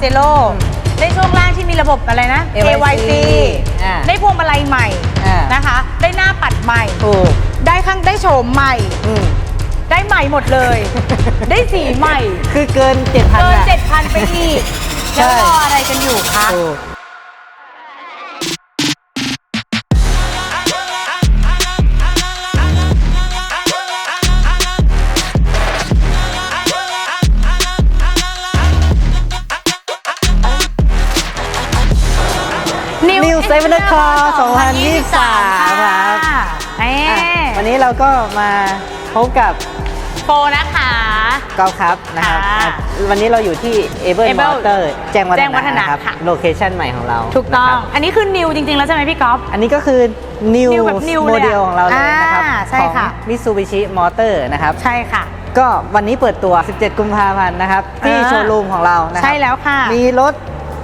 เจโร่ได้ช่วงล่างที่มีระบบอะไรนะ AYC อ่าได้พวงมาลัยใหม่อ่านนะคะ ได้หน้าปัดใหม่ถูกได้ข้างได้โฉมใหม่อืมได้ใหม่หมดเลย ได้สีใหม่ คือเกินเจ็ดพันเกินอะเจ็ดพันไปอีกใช่แล้วรออะไรกันอยู่คะ Seven Core 2023 ครับเอ๊อะวันนี้เราก็มาพบกับโฟนะคะ กอล์ฟครับนะครับค่ะอะวันนี้เราอยู่ที่ Able Able Motor แจ้งวัฒแจ้งวันะฒนะนะครับค่ะโลเคชันใหม่ของเราถูกต้อง นะครับอันนี้คือนิวจริง ๆ แล้วใช่ไหมพี่ก๊อฟ อันนี้ก็คือ New New แบบ New โมเลยอะเดลของเราเลยนะครับอ่าใช่ของ ค่ะ Mitsubishi Motor นะครับ ใช่ค่ะ ก็วันนี้เปิดตัว 17 กุมภาพันธ์นะครับ ที่อ่าโชว์รูมของเรานะครับ ใช่แล้วค่ะ มีรถ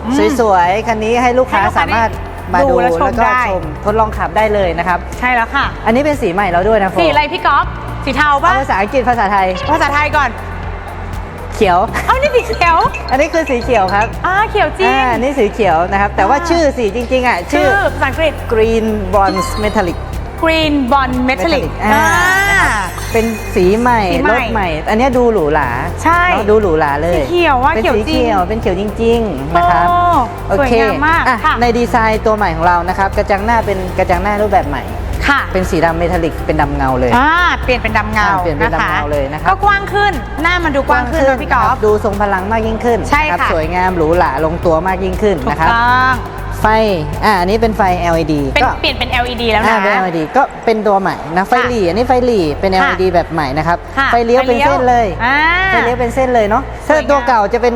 อืมสวยๆ คันนี้ให้ลูกค้าให้ลูกค้าสามารถ มาดูดูและชมแล้วก็ได้ ชมทดลองขับได้เลยนะครับ ใช่แล้วค่ะ อันนี้เป็นสีใหม่เราด้วยนะโฟสีอะไรพี่ก๊อฟสีเทาเอาป่ะภาษาอังกฤษภาษาไทย ภาษาไทยก่อน เขียว เอ้านี่สีเขียวอันนี้คือสีเขียวครับอ่าเขียวจริง อ่านี่สีเขียวนะครับ แต่ว่าอ่า ชื่อสีจริงๆอะชื่ชื่อ อภาษาอังกฤษ Green Bronze Metallic Green Bond Metallic อ่านะครับเป็นสีใหม่สีใหม่รถใหม่ อันเนี้ยดูหรูหราใช่เนอะดูหรูหราเลยสีเขียวว่าเป็นเขียวสีจริง เขียวเป็นเขียวจริง ๆนะครับโอ้โอสวยเคงามมากอะค่ะในดีไซน์ตัวใหม่ของเรานะครับ กระจังหน้าเป็นกระจังหน้ารูปแบบใหม่ ค่ะเป็นสีดำเมทัลลิกเป็นดำเงาเลย อ่าเปลี่ยนเป็นดำเงาอ่าเปลี่ยนเป็นนะคะดำเงาเลยนะครับ ก็กว้างขึ้นหน้ามันดูกว้างขึ้นนะพี่กอคล์รัฟดูทรงพลังมากยิ่งขึ้นใช่รับค่ะ สวยงามหรูหราลงตัวมากยิ่งขึ้นถูกนะครับ ต้องไฟอ่าอันนี้เป็นไฟ LED เป็นก็เปลี่ยนเป็น LED แล้วอ่านะเป็น LED ก็เป็นตัวใหม่นะไฟหลีอันนี้ไฟหลีเป็น ค่ะ LED แบบใหม่นะครับค่ะไฟเลี้ยวเป็นเส้นเลยอ่า ไฟเลี้ยวเป็นเส้นเลยเนาะสวยงามถ้าตัวเก่าจะเป็น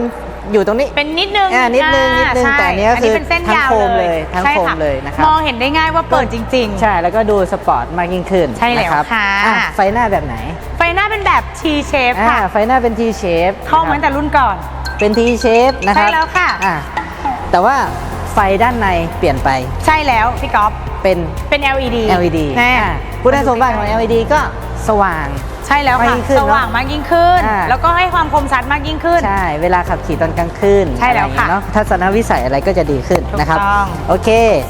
อยู่ตรงนี้ เป็นนิดนึงอ่านิดนึงนิดนึงใช่แต่อันนี้ก็คือเป็นเส้นทั้งยาวโคมเลยทั้งใช่โคมเลยนะครับ มองเห็นได้ง่ายว่าเปิดจริงใช่แล้วก็ดูสปอร์ตมากยิ่งขึ้นใช่แล้วนะครับค่ะ อ่ไฟหน้าแบบไหนๆไฟหน้าเป็นแบบ T shape อ่าค่ะ ไฟหน้าเป็น T shape เข้าเหมือนแต่รุ่นก่อน เป็น T shape นะครับใช่แล้วค่ะ อ่าแต่ว่า ไฟด้านในเปลี่ยนไป ใช่แล้วพี่ก๊อฟเป็น เป็น LED LED แน่อ่าคุณสมบัติของ LED ก็สว่างใช่แล้วมากค่ะยิ่งขึ้นสว่างเนอะมากยิ่งขึ้นอ่าแล้วก็ให้ความคมชัดมากยิ่งขึ้น ใช่ เวลาขับขี่ตอนกลางคืนใช่แล้วอไรอย่างค่ะเงี้ยเนาะทัศนวิสัยอะไรก็จะดีขึ้นถูกนะครับต้องโอเค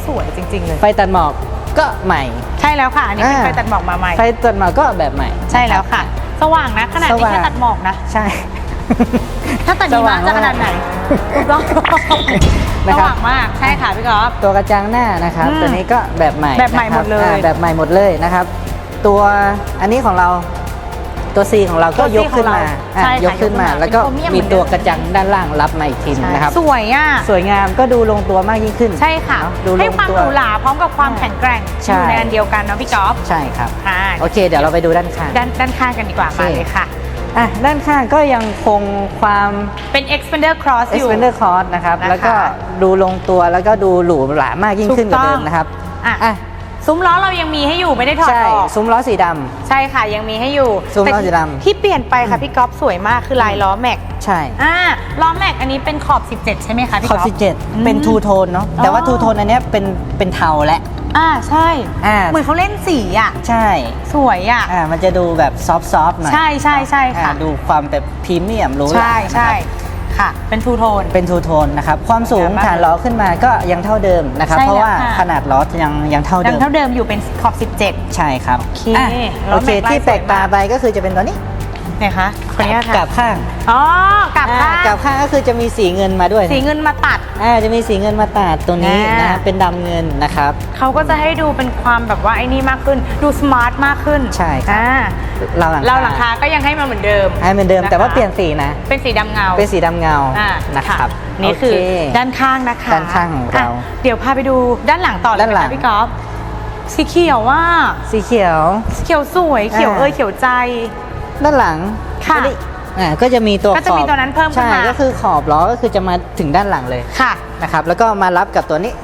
สวยจริง ๆ เลย ไฟตัดหมอกก็ใหม่ ใช่แล้วค่ะ อันนี้เป็นอ่าไฟตัดหมอกมาใหม่ ไฟตัดหมอกก็แบบใหม่ ใช่แล้วค่ะ สว่างนะขนาดสนี้ว่างแค่ตัดหมอกนะ ใช่ ถ้าตัดดีมากจะขนาดไหนถูกต้อง นะสครับ ว่างมากใช่ค่ะพี่ก๊อฟตัวกระจังหน้านะครับ อืมตัวนี้ก็แบบใหม่แบบใหม่นะครับหมดเลยอ่าแบบใหม่หมดเลยนะครับ ตัวอันนี้ของเราตัว C ของเราก็ตัว C ยกขึ้นมาของเราอะใช่ค่ะยกขึ้นมายกขึ้นมาแล้วก็เป็นโครเมียมมีเหมือนเดิม ตัวกระจังด้านล่างรับมาอีกทีนึงนะครับ สวยอะสวยงามก็ดูลงตัวมากยิ่งขึ้น ใช่ค่ะเนอดูลให้งความตัวหรูหราพร้อมกับความแข็งแกร่งใช่อยู่ในอันเดียวกันเนาะพี่ก๊อฟใช่ครับค่ะโอเค เดี๋ยวเราไปดูด้านข้าง ด้านด้านข้างกันดีกว่าโอเค มาเลยค่ะ อะด้านข้างก็ยังคงความ เป็น expander cross อยู่ Expander Cross นะครับ นะคะแล้วก็ดูลงตัวแล้วก็ดูหรูหรามากยิ่งขึ้นกว่าเดิมนะครับอะอะซุ้มล้อเรายังมีให้อยู่ไม่ได้ถอดใช่ออก ซุ้มล้อสีดำ ใช่ค่ะยังมีให้อยู่ซุ้มล้อแต่สีดำ ที่เปลี่ยนไปค่ะพี่ก๊อฟสวยมากคือลายล้อแม็กใช่อ่าล้อแม็กอันนี้เป็นขอบ 17 ใช่ไหมคะพี่ขอบก๊อฟสิบเจ็ดอืมเป็นทูโทนเนาะแต่ว่าอ๋อ ทูโทนอันเนี้ยเป็นเป็นเทาและ อ่าใช่ อ่าเหมือนเขาเล่นสีอะ ใช่ สวยอะ อ่ามันจะดูแบบซอฟต์ๆหน่อยใช่ใช่ใช่ค่ะ อ่าดูความแบบพรีเมียมหรูหราใช่ใช่นะครับค่ะ เป็นทูโทน เป็นทูโทนนะครับ ความสูงสวยงามมากฐานล้อขึ้นมาก็ยังเท่าเดิมนะครับ ใช่เพราะว่าแล้วค่ะ ขนาดล้อยังยังเท่าดัเดิงม เท่าเดิมอยู่เป็นขอบ 17 ใช่ครับโอเคอะล้โออเคแม็กลายที่แปลกสวยมากตาไปก็คือจะเป็นตัวนี้ ไหนคะคนนี้กลัค่ะบข้างอ๋อกลับข้างอ่กลับข้างก็คือจะมีสีเงินมาด้วยสีเงินมาตัด อ่าจะมีสีเงินมาตัดตรงนี้อ่านนะเป็นดำเงินนะครับ เขาก็จะให้ดูเป็นความแบบว่าไอ้นี่มากขึ้น ดูสมาร์ทมากขึ้นใช่ครับ อ่าเราหลังเราหลังคาก็ยังให้มาเหมือนเดิมให้เหมือนเดิมนะคะแต่ว่าเปลี่ยนสีนะ เป็นสีดำเงาเป็นสีดำเงาอ่านะครับนี่คือโเด้านข้างนะคะด้านข้างของเราะเดี๋ยวพาไปดูด้านหลังต่อเลยด้านหลันะง คะพี่ก๊อฟสีเขียวว่า สีเขียว เขียวสวยเขียวอ่าเอยเขียวใจ ด้านหลังค่ะก็ได้อ่าก็จะมีตัวก็จะมีขอบตัวนั้นเพิ่มขึ้นใช่มาก็คือขอบล้อก็คือจะมาถึงด้านหลังเลยค่ะนะครับ แล้วก็มารับกับตัวนี้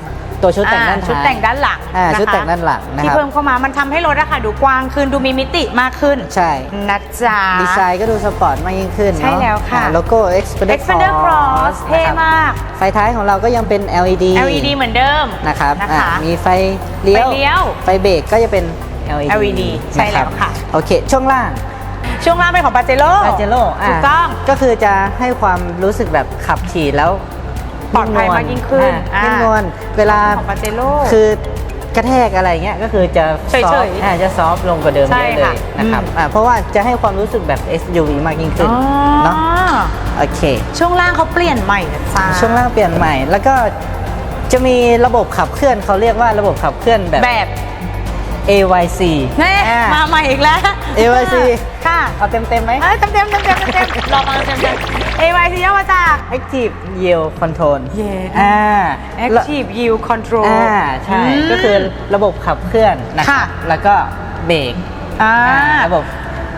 ตัวชุดแต่งด้านอ่าท้ายชุดแต่งด้านหลังอ่านะคะชุดแต่งด้านหลังนะที่ครับเพิ่มเข้ามามันทำให้รถอะค่ะดูกว้างขึ้นดูมีมิติมากขึ้นใช่ นะจ๊ะ ดีไซน์ก็ดูสปอร์ตมากยิ่งขึ้นใช่เนาะแล้วค่ะ อ่าโลโก้ Expander Expander Cross เท่นะครับมาก ไฟท้ายของเราก็ยังเป็น LED LED เหมือนเดิม นะครับนะอ่าคะมีไฟเลี้ยว ไฟเลี้ยวไฟเบรกก็จะเป็น LED LED ใช่แล้วค่ะนรับโอเค ช่วงล่าง ช่วงล่างเป็นของปาเจโร่ปาเจโร่ถูกต้องก็คือจะให้ความรู้สึกแบบขับขี่แล้วปลอดภัยมากยิ่งขึ้นอ่าอ่านิ่มนวลเวลาของปาเจโร่คือกระแทกอะไรเงี้ยก็คือจะเฉยๆซอฟต์อ่าจะซอฟต์ลงกว่าเดิมใช่เยอะเลค่ะยนะครับอืมอ่าเพราะว่าจะให้ความรู้สึกแบบ SUV มากยิ่งขึ้นอ๋อเนาะโอเค ช่วงล่างเขาเปลี่ยนใหม่นะจ๊ะช่วงล่างเปลี่ยนใหม่แล้วก็จะมีระบบขับเคลื่อนเขาเรียกว่าระบบขับเคลื่อนแบบแบบ AYC แน่อ่มาใหม่อีกแล้ว AYC ค่ะเอาเต็มเต็มๆไหมเอ้ยเต็มเต็มเต็มเต็มเต็มๆรอมาเต็มเต็ม AYC ย่อมาจาก Active Yield Control Yeah อ่า Active Yield Control อ่าใช่มก็คือระบบขับเคลื่อนนะครับค่ะแล้วก็เบรกอ่าอ่าระบบ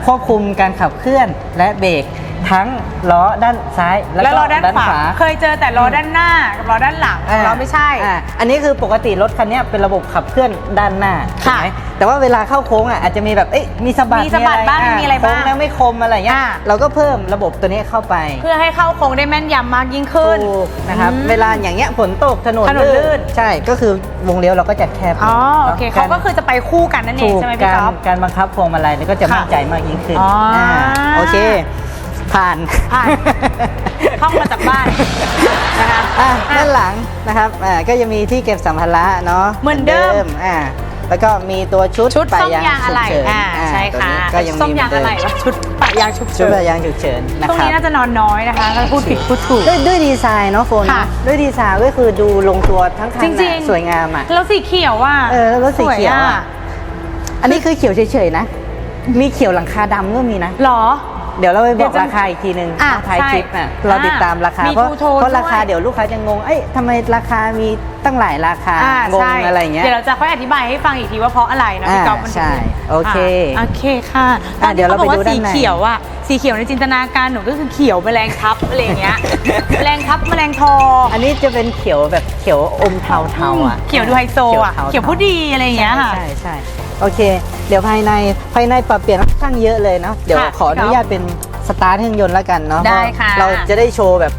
ควบคุมการขับเคลื่อนและเบรก ทั้งล้อด้านซ้ายแล้วแล้วก็ล้อด้านด้านขวาขวาเคยเจอแต่ล้อด้านหน้ากับล้อด้านหลังอ่าล้อไม่ใช่อ่าอันนี้คือปกติรถคันเนี้ยเป็นระบบขับเคลื่อนด้านหน้าค่ะถูกไหมแต่ว่าเวลาเข้าโค้งอะอาจจะมีแบบเอ๊ะมีสะบัดมีสะบัดบ้างมีอะไรบ้างโค้งแล้วไม่คมอะไรเงี้ยอ่าเราก็เพิ่มระบบตัวนี้เข้าไป เพื่อให้เข้าโค้งได้แม่นยำมากยิ่งขึ้นถูกนะครับอืมเวลาอย่างเงี้ยฝนตกถนนถนนลื่นใช่ก็คือวงเลี้ยวเราก็จะแคบอ๋อโอเคนะเขาก็คือจะไปคู่กันนั่นเองถูกใช่ไหมพี่การก๊อฟการบังคับพวงมาลัยเนี่ยก็จะค่ะมั่นใจมากยิ่งขึ้นอ๋ออ่าโอเค ผ่านผ่านท่องมาจากบ้านนะคะอะด้านหลังนะครับอ่าก็จะมีที่เก็บสัมภาระเนาะเหมือนเดิมอ่าแล้วก็มีตัวชุดชุดปะซ่อมยางอะไหล่ฉุกเฉินอ่าใช่ตัวค่ะนี้ก็ยังซ่อมมียางอะไหล่เหมืนเดิมวะชุดปะยางฉุกชุดเฉินปะยางฉุกเฉินนะช่วงครับนี้น่าจะนอนน้อยนะคะถ้าพูดผิดพูดถูกด้วยด้วยดีไซน์เนาะโฟนค่ะด้วยดีไซน์ก็คือดูลงตัวทั้งคันจริงน่ะๆสวยงามอะแล้วสีเขียวอะเออแล้วรถสีเขียวสอะอันนี้คือเขียวเฉยๆนะมีมีเขียวหลังคาดำก็มีนะหรอ เดี๋ยวเราไปเดี๋บยอวกจะราคาอีกทีหนึ่งอะท้ายใช่คลิปน่ะเราติดตามราคามีเพราะทูโทนเพราะราคาด้วยเดี๋ยวลูกค้าจะงงเอ้ยทำไมราคามีตั้งหลายราคาอ่างงใช่อะไรอย่างเงี้ยเดี๋ยวเราจะค่อยอธิบายให้ฟังอีกทีว่าเพราะอะไรนะพี่อ่าก๊อฟมันถึงใช่โอเคอะโอเคค่ะอะเดี๋ยวเราไปตอนดูนี้ขบอกว่าสีด้านในเขียวอะสีเขียวในจินตนาการหนูก็คือเขียวแมลงทับอะไรอย่างเงี้ยแมลงทับแมลงทอ อันนี้จะเป็นเขียวแบบเขียวอมเทาเทาๆอะเขียวดูไฮโซอะทาๆเขียวผู้ดีอะไรอย่างเงี้ยค่ะใช่ใช่ โอเค เดี๋ยวภายในภายในปรับเปลี่ยนค่อนข้างเยอะเลยเนาะเดี๋ยวค่ะขออนุญาตเป็นสตาร์ทเครื่องยนต์แล้วกันเนาะได้เพราค่ะเราจะได้โชว์แบบ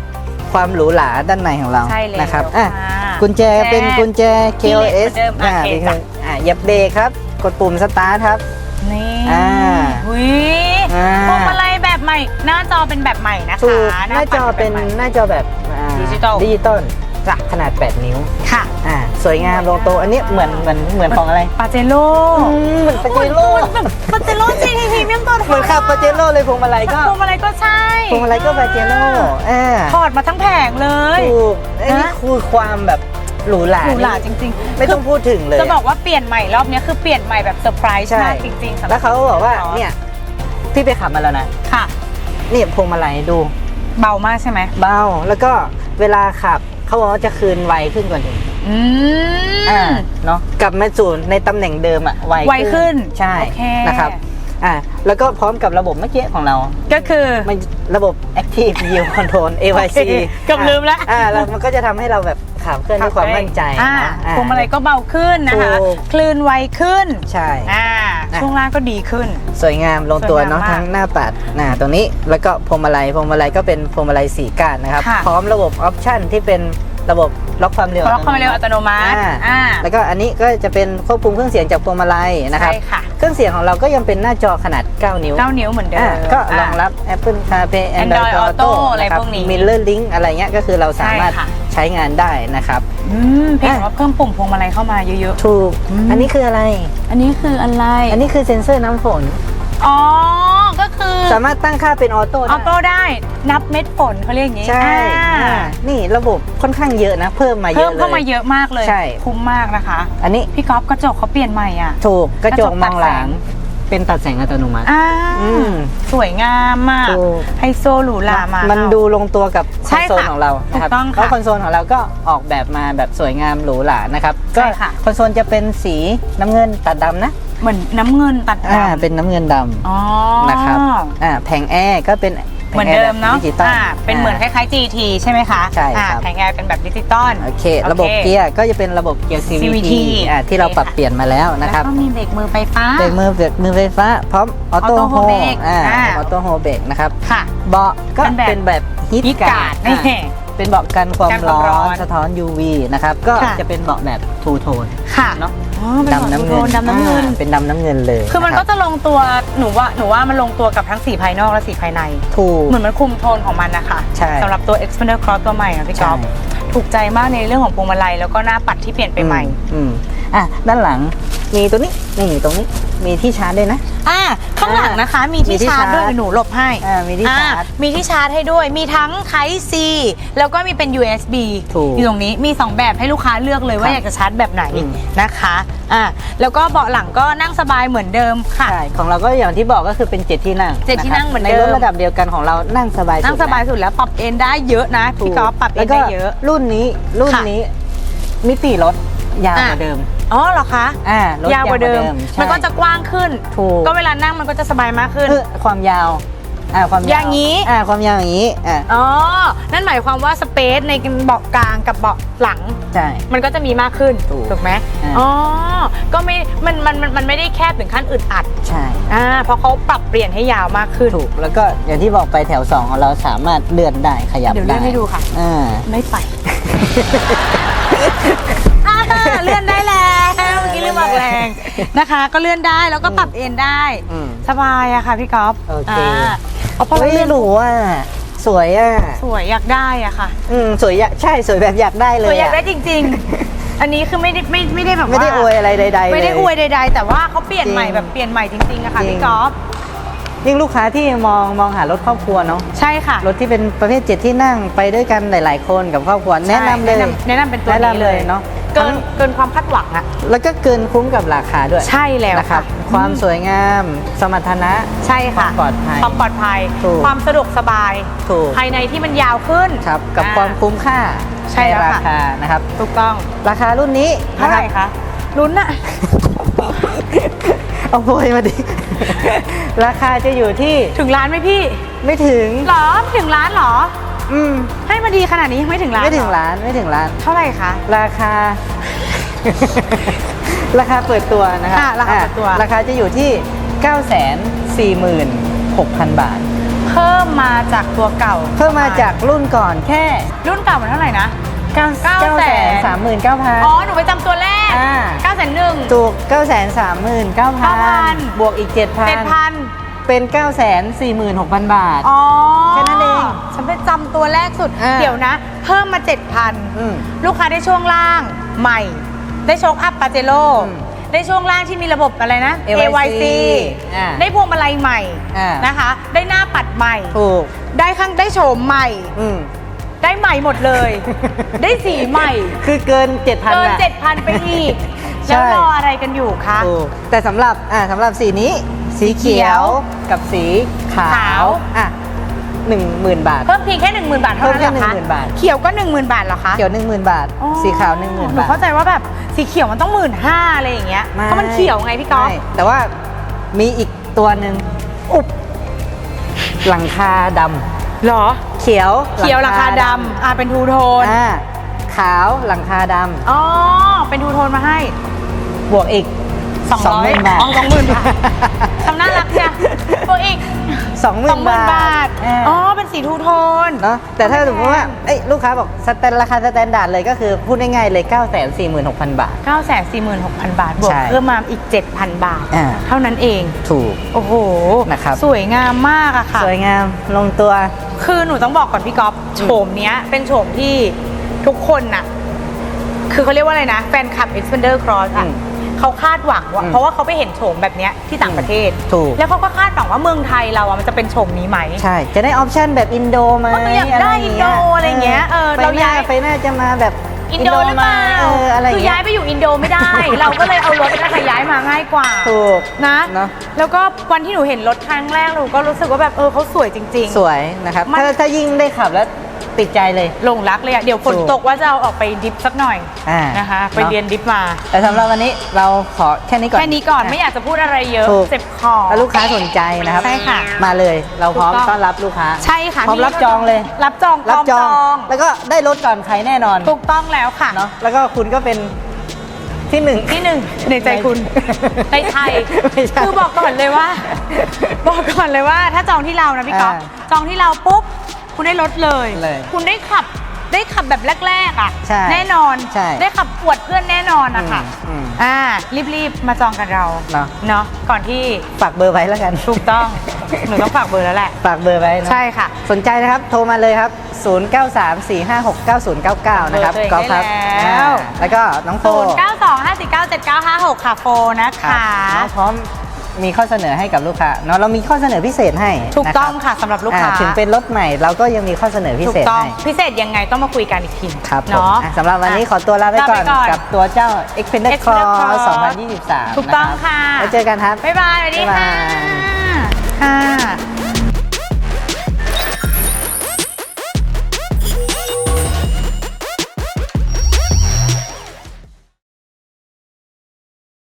ความหรูหราด้านในของเราใช่แล้วนะครับอะค่ะกุญแจเป็นกุญแจที่เหล็ก KOS เหมือนเดิมอะอ่าโอเคเป็นจ้ะ อ่าเหยับเบรกครับ กดปุ่มสตาร์ทครับ นี่อ่าหุยอ่า พวงมาลัยแบบใหม่ หน้าจอเป็นแบบใหม่นะคะถูกหน้าจอปัด เป็นแบบใหม่หน้าจอแบบอ่าดิจิตอล ดิจิตอลจ้ะขนาด 8 นิ้วค่ะ อ่าสวยงามลงตัวอันนี้เหมือนเหมือนเหมือนของอะไรปาเจโร่อืมเหมือนปาเจโร่ปาเจโร่จริงพรีเมียมตัวท็อปเหมือนขับปาเจโร่เลยพวงมาลัยก็พวงมาลัยก็ใช่พวงมาลัยก็ปาเจโร่อ่าถอดมาทั้งแผงเลยถูกอันนี้นะคือความแบบหรูหราหรูหราจนี่ริง ๆ ไม่ต้องพูดถึงเลยจะบอกว่าเปลี่ยนใหม่รอบเนี้ยคือเปลี่ยนใหม่แบบเซอร์ไพรส์ใช่มากจริงๆสำหรัแล้วเขาก็บอกว่าเนี่ยพี่ไปขับมาแล้วนะค่ะนี่พวงมาลัยดู เบามากใช่ไหมเบาแล้วก็เวลาขับเขาบอกว่าจะคืนไวขึ้นกว่าเดิมอือ่ามเนาะกลับมาสู่ในตำแหน่งเดิมอะไวไวขึ้นใช่โอเค นะครับอ่าแล้วก็พร้อมกับระบบเมื่อกี้ของเรา ก็คือ มันระบบ Active Yield Control AYC โอเคเกือบลืมละ อ่าแล้วมันก็จะทำให้เราแบบขับเคลื่อนด้วยความมั่นใจอ่านะอ่า พวงมาลัยก็เบาขึ้นนะคะ ถูก คลื่นไวขึ้น ใช่ อ่านะช่วงล่างก็ดีขึ้น สวยงามลงตัวสวยงามเนาะมากทั้งหน้าปัดหน้าตรงนี้แล้วก็พวงมาลัยพวงมาลัยก็เป็นพวงมาลัยสีก้านนะครับ ค่ะ พร้อมระบบออปชั่นที่เป็นระบบ ล็อกความเร็วล็อกความเร็วอัตโนมัติอ่าอ่าแล้วก็อันนี้ก็จะเป็นควบคุมเครื่องเสียงจากพวงมาลัยนะครับใช่ค่ะเครื่องเสียงของเราก็ยังเป็นหน้าจอขนาด 9 นิ้ว 9 นิ้วเหมือนเดิอ่ามก็รองรับ Apple CarPlay Android Android Auto Auto อะไรพวกนี้มิลเลอร์ลิงอะไรเงี้ยก็คือเราสามารถใช่ค่ะใช้งานได้นะครับอืมเพียงแต่ว่าเพิ่มปุ่มพวงมาลัยเข้ามาเยอะถูกอืมอันนี้คืออะไรๆอันนี้คืออะไร อันนี้คือเซ็นเซอร์น้ำฝน อ๋อก็ คือ สามารถตั้งค่าเป็นออโต้อได้ อโต้ได้นับเม็ดฝนเขาเรียกอย่างนี้ใช่อ่าอ่านี่ระบบค่อนข้างเยอะนะ เพิ่มมาเยเพิ่มอะเลย เข้ามาเยอะมากเลย ใช่ คุ้มมากนะคะ อันนี้พี่ก๊อฟกระจกเขาเปลี่ยนใหม่อะ ถูกกระจกกระจกมองหลังตัดแส เป็นตัดแสงอัตโนมัติ อ่าอืม สวยงามมาก ถูก ไฮโซหรูหรามามันเอาดูลงตัวกับคใช่อนโซลค่ะของเรานะครับถูกต้องค่ะเพราะคอนโซลของเราก็ออกแบบมาแบบสวยงามหรูหรานะครับใช่ก็ค่ะ คอนโซลจะเป็นสีน้ำเงินตัดดำนะเหมือนน้ำเงินตัดอ่าดำเป็นน้ำเงินดอ๋อำนะครับอ่าแผงแอร์ก็เป็นแผ เหมืองนแอร์เดิมเนาะแบบดิจิตอลอ่าเป็นเหมือนคอ่าล้ายๆ GT ใช่ไหมคะใช่อ่าครับแผงแอร์เป็นแบบดิจิตอลโอเค ระบบเกียร์ก็จะเป็นระบบเกียร์ CVT, CVT อ่าที่เราโอเคปรับค่ะเปลี่ยนมาแล้วแล้นะวครับก็มีเบรกมือไฟฟ้าเบรกมือเบรกมือไฟฟ้าพร้อมออโต้ Auto โฮ Hold Brake อ่าอ่าออโต้โฮเบรกนะครับค่ะเบาะก็เป็นแบบเป็นแบบฮีท Heat กา Guard ร์ดนี่เป็นเบาะกันความกันความร้ร้ออนนสะท้อน UV นะครับก็ค่ะจะเป็นเบาะแบบทูโทนค่ะเนาะ อ๋อเป็นดำน้ำเงินโทนดำน้ำเงิน อ่าเป็นดำน้ำเงินเลยคือมันก็รับจะลงตัวหนูว่าหนูว่ามันลงตัวกับทั้งสีภายนอกและสีภายใน ถูก เหมือนมันคุมโทนของมันนะคะใช่สำหรับตัว Xpander Cross ตัวใหม่อะพี่ก๊อฟใช่ถูกใจมากในเรื่องของพวงมาลัยแล้วก็หน้าปัดที่เปลี่ยนไปใหม่ อืม อะด้านหลังมีตัวนี้นี่ตรงนี้มีที่ชาร์จด้วยนะ อ่าข้างหลังนะคะมีมีที่ที่ชาร์จด้วยชาร์จ เดี๋ยวหนูหลบให้ อ่ามีที่ชาร์จอ่มีที่ชาร์จให้ด้วย มีทั้ง Type C แล้วก็มีเป็น USB ถูกอยู่ตรงนี้ มี 2 แบบให้ลูกค้าเลือกเลยว่าครับอยากจะชาร์จแบบไหนอืม นะคะ อ่า แล้วก็เบาะหลังก็นั่งสบายเหมือนเดิมค่ะ ใช่ของเราก็อย่างที่บอกก็คือเป็นเจ็ดที่นั่งเจ็ดที่นั่งเหมือนในเดิรมถระดับเดียวกันของเรานั่งสบายนั่งสบายสุดแล้วปรับเอนได้เยอะนะ พี่ก๊อฟปรับเอนได้เยอะ แล้วก็รุ่นนี้รุ่นค่ะนี้มิติรถยาวกว่าอะเดิม อ๋อเหรอคะอ่ารถยาวกว่าเดิม ใช่มันก็จะกว้างขึ้น ถูกก็เวลานั่งมันก็จะสบายมากขึ้นคือความยาวอ่าความยาวอย่างนี้อ่าความยาวอย่างนี้อ่าอ๋อ นั่นหมายความว่าสเปซในเบาะกลางกับเบาะหลัง ใช่ มันก็จะมีมากขึ้นถูกไหมอ่า อ๋อ ก็ไม่ มัน มัน มันมันไม่ได้แคบถึงขั้นอึดอัด ใช่ อ่า เพราะเขาปรับเปลี่ยนให้ยาวมากขึ้น ถูกแล้วก็อย่างที่บอกไปแถวสองของเราสามารถเลื่อนได้ขยับเดี๋ยวเลื่อนให้ดูค่ะ อ่า ไม่ไป อ่าเลื่อนได้แล้ว เมื่อกี้ลืมบอกแรงนะคะ ก็เลื่อนได้แล้วก็ปรับเอนได้ อืม สบายอะค่ะพี่ก๊อฟโอเคาเอาพอเราเฮ้ยเลื่อนหรูอะสวยอะสวยอยากได้อะค่ะอืมสวยอยากใช่สวยแบบอยากได้เลสวยยอยากอะได้จริง ๆ อันนี้คือไม่ได้ไม่ไม่ได้แบบว่าไม่ได้อวยอะไรใดๆไม่ได้เล อวยใดๆ แต่ว่าเขาเปลี่ยนจริงใหม่แบบเปลี่ยนใหม่จริงๆอะค่ะจริง พี่ก๊อฟยิ่งลูกค้าที่มองมองหารถครอบครัวเนาะใช่ค่ะรถที่เป็นประเภทเจ็ดที่นั่งไปด้วยกันหลาย ๆ คนกับครอบครัวแนะนำเลยแนะนำแนะนำเป็นตัวแนะนี้นำเลยเนาะ เกินเกินความคาดหวังอะแล้วก็เกินคุ้มกับราคาด้วยใช่แล้วนะครับค่ะความอืมสวยงาม สมรรถนะใช่ค่ะความปลอดภัยความปลอดภัยถูกความสะดวกสบายถูกภายในที่มันยาวขึ้นครับกับอ่ความคุ้มค่าใช่แล้วราค่ะคานะครับถูกต้องราคารุ่นนี้เท่าไหร่นคะลุ้นอะเอาโวยมาดิ ราคาจะอยู่ที่ถึงล้านไหมพี่ ไม่ถึงหรอ ถึงล้านหรอ อืมให้มาดีขนาดนี้ยังไม่ถึงล้านไม่ถึงหรอล้านไม่ถึงล้าน เท่าไหร่คะ ราคา ราคาเปิดตัวนะครัอะราคาเปิดตัว อะราคาจะอยู่ที่ 946,000 บาท เพิ่มมาจากตัวเก่าเพิ่มมาจากรุ่นก่อนแค่ รุ่นเก่ามันเท่าไหร่นะ 9 900,000 939,000 อ๋อหนูไปจำตัวแรกอ่า9ก้าแสนหนึ่ง ถูก 939,000 9,000 บวกอีกเจ็ด7,000พันเป็น 946,000 บาท อ๋อ แค่นั้นเอ ง ฉันไปจำตัวแรกสุดอ่าเดี๋ยวนะ เพิ่มมา อืม7,000 ลูกค้าได้ช่วงล่างใหม่ ได้โชคอัพปาเจโร่อืมได้ช่วงล่างที่มีระบบอะไรนะ AYC อ่าได้พวงมาลัยใหม่อ่าน นะคะ ได้หน้าปัดใหม่ ถูกได้ข้างได้โฉมใหม่ อืม ได้ใหม่หมดเลย ได้สีใหม่ คือเกิน 7,000เกินอะเจ็ดพันไปอีก ใช่ แล้วรออะไรกันอยู่คะ ถูกแต่สำหรับอ่าสำหรับสีนี้ สีเขียวกับสีขาวขาว อะ หนึ่งหมื่นบาท เพิ่มเพียงแค่ 1 0,000 บาทเท่านั้นเหรอเพิ่มคะแค่10,000บาท เขียวก็ 10,000 บาทเหรอคะเขียวหนึ่งหมื่นบาท อ๋อสีขาวหนึ่งหมื่นหนูบาทเข้าใจว่าแบบสีเขียวมันต้องหมื่นห้าอะไรอย่างเงี้ยไม่เพราะมันเขียวไงพี่ก๊อฟใช่แต่ว่ามีอีกตัวหนึ่งอุบหลังคาดหรอำเขียวเขียวราคาดำอ่าเป็นทูโทน อ่าขาวหลังคาดอ๋อ เป็นทูโทนมาให้ำบวกอีก 200 20,000บาท อ๋อ20,000บาททำน่ารักจ้ะตัวอีกสองหมื่น20,000บาบาท ทอ่าอ๋อ เป็นสีทูโทน เนาะแต่ถ้าสมมติว่าเอ้ยลูกค้าบอกสแตนราคาสแตนดาร์ดเลยก็คือพูดง่ายๆเลย 9 4 6 0 0 0 บาท 946,000 บาท บวกใช่เพิ่มมาอีก 7,000 บาท อ่า เท่านั้นเอง ถูก โอ้โห นะครับ สวยงามมากอะค่ะ สวยงามลงตัว คือหนูต้องบอกก่อนพี่ก๊อฟโฉมเนี้ย เป็นโฉมที่ทุกคนน่ะ คือเขาเรียกว่าอะไรนะ แฟนคลับ Expander Cross อะอืม เขาคาดหวังว่าอืมเพราะว่าเขาไปเห็นโฉมแบบเนี้ยที่ต่างประเทศ ถูก แล้วเขาก็คาดหวังว่าเมืองไทยเราอะมันจะเป็นโฉมนี้ไหม ใช่ จะได้ออปชั่นแบบอินโดไหมเอออยากได้อินโดอะไรเงี้ยเออไปเราหน้าย้ายไปหน้าจะมาแบบอินโดหรือเปล่าเอออะไรคือเงี้ย้ายยไปอยู่อินโดไม่ได้ เราก็เลยเอารถน่าจะย้ายมาง่ายกว่า ถูก นะ เนอะ แล้วก็วันที่หนูเห็นรถครั้งแรกหนูก็รู้สึกว่าแบบเออเขาสวยจริงๆสวยนะครับ มัน ถ้าถ้ายิ่งได้ขับแล้ว ติดใจเลย หลงรักเลยอะเดี๋ยวฝนถูก ตกว่าจะเอาออกไปดิฟสักหน่อยอ่านะคะ ไปเนอะเรียนดิฟมา แต่สำหรับวันนี้เราขอแค่นี้ก่อน แค่นี้ก่อนไม่อยากจะพูดอะไรเยอะถูก เจ็บคอ ถ้าลูกค้าสนใจนะครับ ใช่ค่ะมาเลยเราพร้อมถูกต้อง ต้อนรับลูกค้า ใช่ค่ะพร้อมนี่รับจองเลย รับจองรับจองพร้มแล้วก็ได้รถก่อนใครแน่นอน ถูกต้องแล้วค่ะ เนาะแล้วก็คุณก็เป็นที่หนึ่ง ที่หนึ่งในใจคุณ ในไทยไม่ใช่คือบอกก่อนเลยว่า บอกก่อนเลยว่า ถ้าจองที่เรานะพี่ก๊อฟอ่าจองที่เราปุ๊บ คุณได้รถเลย เลยคุณได้ขับได้ขับแบบแรกๆอะใช่แน่นอนใช่ได้ขับอวดเพื่อนแน่นอนอะค่ะอืมอ่ารีบๆมาจองกันเราเนาะเนาะก่อนที่ฝากเบอร์ไว้แล้วกันถูกต้อง หนูต้องฝากเบอร์แล้วแหละ ฝากเบอร์ไว้เนอะใช่ค่ะ สนใจนะครับ โทรมาเลยครับ 0934569099 นะครับเบอร์ตัวเองกอล์ฟครับได้แล้ว อ่าแล้วก็น้องโฟ0 9 2 5 4 9 7 9 5 6 ค่ะโฟนะครัคะบน้องพร้อม มีข้อเสนอให้กับลูกค้าเนาะเรามีข้อเสนอพิเศษให้ถูกนรับต้องค่ะสำหรับลูกค้าอ่ถึงเป็นรถใหม่เราก็ยังมีข้อเสนอพิถูเศกษต้องให้พิเศษยังไงต้องมาคุยกันอีกทีครับผมเนาะ อะสำหรับวันนี้ขอตัวลาไปก่อนลาไปก่อนกับตัวเจ้า Xpander Xpander Cross Cross 2023ถูกต้องนรับค่ะ แล้วเจอกันครับ บ๊ายบายสวัสดีบ๊ายค่ะบายค่ะ